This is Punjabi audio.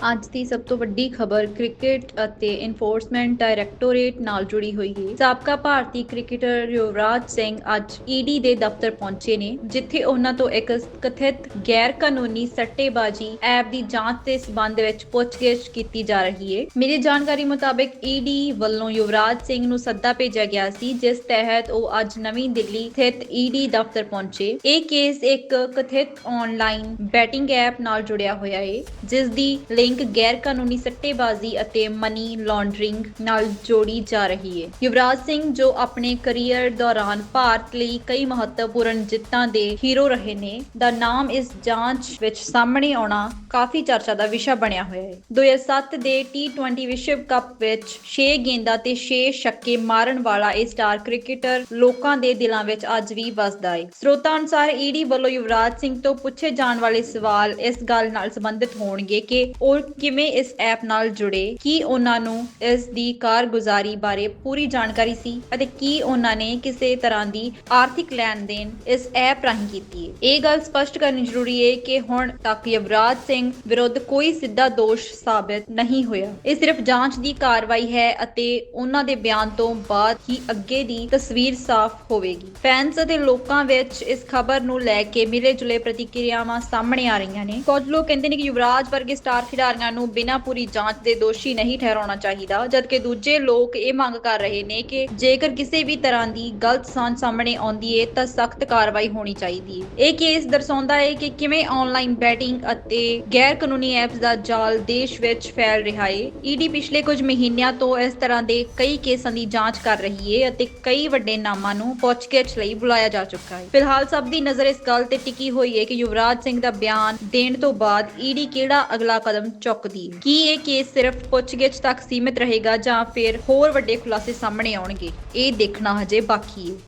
ਅੱਜ ਦੀ ਸਭ ਤੋਂ ਵੱਡੀ ਖਬਰ ਕ੍ਰਿਕਟ ਅਤੇ ਇਨਫੋਰਸਮੈਂਟ ਡਾਇਰੈਕਟੋਰੇਟ ਨਾਲ ਜੁੜੀ ਹੋਈ ਹੈ। ਸਾਬਕਾ ਭਾਰਤੀ ਕ੍ਰਿਕਟਰ ਯੁਵਰਾਜ ਸਿੰਘ ਅੱਜ ਈਡੀ ਦੇ ਦਫ਼ਤਰ ਪਹੁੰਚੇ ਨੇ, ਜਿੱਥੇ ਉਹਨਾਂ ਤੋਂ ਇੱਕ ਕਥਿਤ ਗੈਰ ਕਾਨੂੰਨੀ ਸੱਟੇਬਾਜ਼ੀ ਐਪ ਦੀ ਜਾਂਚ ਦੇ ਸਬੰਧ ਵਿੱਚ ਪੁੱਛਗਿੱਛ ਕੀਤੀ ਜਾ ਰਹੀ ਹੈ। ਮੇਰੀ ਜਾਣਕਾਰੀ ਮੁਤਾਬਕ ਈਡੀ ਵੱਲੋਂ ਯੁਵਰਾਜ ਸਿੰਘ ਨੂੰ ਸੱਦਾ ਭੇਜਿਆ ਗਿਆ ਸੀ, ਜਿਸ ਤਹਿਤ ਉਹ ਅੱਜ ਨਵੀਂ ਦਿੱਲੀ ਸਥਿਤ ਈਡੀ ਦਫ਼ਤਰ ਪਹੁੰਚੇ। ਇਹ ਕੇਸ ਇੱਕ ਕਥਿਤ ਆਨਲਾਈਨ ਬੈਟਿੰਗ ਐਪ ਨਾਲ ਜੁੜਿਆ ਹੋਇਆ ਹੈ ਜਿਸ ਦੀ ਲਿੰਕ ਗੈਰ ਕਾਨੂੰਨੀ ਸੱਟੇਬਾਜ਼ੀ ਅਤੇ ਮਨੀ ਲਾਂਡਰਿੰਗ ਨਾਲ ਜੋੜੀ ਜਾ ਰਹੀ ਹੈ ਯੁਵਰਾਜ ਸਿੰਘ, ਜੋ ਆਪਣੇ ਕੈਰੀਅਰ ਦੌਰਾਨ ਭਾਰਤ ਲਈ ਕਈ ਮਹੱਤਵਪੂਰਨ ਜਿੱਤਾਂ ਦੇ ਹੀਰੋ ਰਹੇ ਨੇ, ਦਾ ਨਾਮ ਇਸ ਜਾਂਚ ਵਿੱਚ ਸਾਹਮਣੇ ਆਉਣਾ ਕਾਫੀ ਚਰਚਾ ਦਾ ਵਿਸ਼ਾ ਬਣਿਆ ਹੋਇਆ ਹੈ 2007 ਦੇ T20 ਵਿਸ਼ਵ ਕੱਪ ਵਿੱਚ 6 ਗੇਂਦਾਂ ਤੇ 6 ਛੱਕੇ ਮਾਰਨ ਵਾਲਾ ਇਹ ਸਟਾਰ ਕ੍ਰਿਕਟਰ ਲੋਕਾਂ ਦੇ ਦਿਲਾਂ ਵਿੱਚ ਅੱਜ ਵੀ ਵਸਦਾ ਹੈ ਸਰੋਤਾਂ ਅਨੁਸਾਰ ਈਡੀ ਵੱਲੋਂ ਯੁਵਰਾਜ ਸਿੰਘ ਤੋਂ ਪੁੱਛੇ ਜਾਣ ਵਾਲੇ ਸਵਾਲ ਇਸ ਗੱਲ ਨਾਲ ਸੰਬੰਧਿਤ ਹੋਣਗੇ ਕਿ ਉਹ ਕਿਵੇਂ ਇਸ ਐਪ ਨਾਲ ਜੁੜੇ? ਕੀ ਉਹਨਾਂ ਨੂੰ ਇਸ ਦੀ ਕਾਰਗੁਜ਼ਾਰੀ ਬਾਰੇ ਪੂਰੀ ਜਾਣਕਾਰੀ ਸੀ? ਅਤੇ ਕੀ ਉਹਨਾਂ ਨੇ ਕਿਸੇ ਤਰ੍ਹਾਂ ਦੀ ਆਰਥਿਕ ਲੈਣ ਦੇਣ ਇਸ ਐਪ ਰਾਹੀਂ ਕੀਤੀ ਹੈ? ਇਹ ਗੱਲ ਸਪਸ਼ਟ ਕਰਨੀ ਜ਼ਰੂਰੀ ਹੈ ਕਿ ਹੁਣ ਤੱਕ ਯੁਵਰਾਜ ਸਿੰਘ ਵਿਰੁੱਧ ਕੋਈ ਸਿੱਧਾ ਦੋਸ਼ ਸਾਬਤ ਨਹੀਂ ਹੋਇਆ। ਇਹ ਸਿਰਫ ਜਾਂਚ ਦੀ ਕਾਰਵਾਈ ਹੈ ਅਤੇ ਉਹਨਾਂ ਦੇ ਬਿਆਨ ਤੋਂ ਬਾਅਦ ਹੀ ਅੱਗੇ ਦੀ ਤਸਵੀਰ ਸਾਫ਼ ਹੋਵੇਗੀ। ਫੈਨਸ ਅਤੇ ਲੋਕਾਂ ਵਿੱਚ ਇਸ ਖਬਰ ਨੂੰ ਲੈ ਕੇ ਮਿਲੇ ਜੁਲੇ ਪ੍ਰਤੀਕਿਰਿਆਵਾਂ ਸਾਹਮਣੇ ਆ ਰਹੀਆਂ ਨੇ। ਕੁਝ ਲੋਕ ਕਹਿੰਦੇ ਨੇ ਕਿ ਯੁਵਰਾਜ ਵਰਗੇ ਸਟਾਰ ਖਿਡਾਰੀਆਂ ਨੂੰ ਬਿਨਾਂ ਪੂਰੀ ਜਾਂਚ ਦੇ ਦੋਸ਼ੀ ਨਹੀਂ ਠਹਿਰਾਉਣਾ ਚਾਹੀਦਾ, ਜਦਕਿ ਦੂਜੇ ਲੋਕ ਇਹ ਮੰਗ ਕਰ ਰਹੇ ਨੇ ਕਿ ਜੇਕਰ ਕਿਸੇ ਵੀ ਤਰ੍ਹਾਂ ਦੀ ਗਲਤ ਸਾਂਝ ਸਾਹਮਣੇ ਆਉਂਦੀ ਹੈ ਤਾਂ ਸਖਤ ਕਾਰਵਾਈ ਹੋਣੀ ਚਾਹੀਦੀ ਹੈ ਇਹ ਕੇਸ ਦਰਸਾਉਂਦਾ ਹੈ ਕਿ ਕਿਵੇਂ ਆਨਲਾਈਨ ਬੈਟਿੰਗ ਅਤੇ ਗੈਰ ਕਾਨੂੰਨੀ ਐਪਸ ਦਾ ਜਾਲ ਦੇਸ਼ ਵਿੱਚ ਫੈਲ ਰਿਹਾ ਹੈ ਈਡੀ ਪਿਛਲੇ ਕੁਝ ਮਹੀਨਿਆਂ ਤੋਂ ਇਸ ਤਰ੍ਹਾਂ ਦੇ ਕਈ ਕੇਸਾਂ ਦੀ ਜਾਂਚ ਕਰ ਰਹੀ ਹੈ ਅਤੇ ਕਈ ਵੱਡੇ ਨਾਮਾਂ ਨੂੰ ਪੁੱਛਗਿੱਛ ਲਈ ਬੁਲਾਇਆ ਜਾ ਚੁੱਕਾ ਹੈ ਫਿਲਹਾਲ ਸਭ ਦੀ ਨਜ਼ਰ ਇਸ ਗੱਲ ਤੇ ਟਿਕੀ ਹੋਈ ਹੈ ਕਿ ਯੁਵਰਾਜ ਸਿੰਘ ਦਾ ਬਿਆਨ ਦੇਣ ਤੋਂ ਬਾਅਦ ਈਡੀ ਕਿਹੜਾ ਅਗਲਾ ਕਦਮ ਚੁੱਕਦੀ। ਕੀ ਇਹ ਕੇਸ ਸਿਰਫ ਪੁੱਛਗਿੱਛ ਤੱਕ ਸੀਮਿਤ ਰਹੇਗਾ ਜਾਂ ਫਿਰ ਹੋਰ ਵੱਡੇ ਖੁਲਾਸੇ ਸਾਹਮਣੇ ਆਉਣਗੇ? ਇਹ ਦੇਖਣਾ ਹਜੇ ਬਾਕੀ ਹੈ।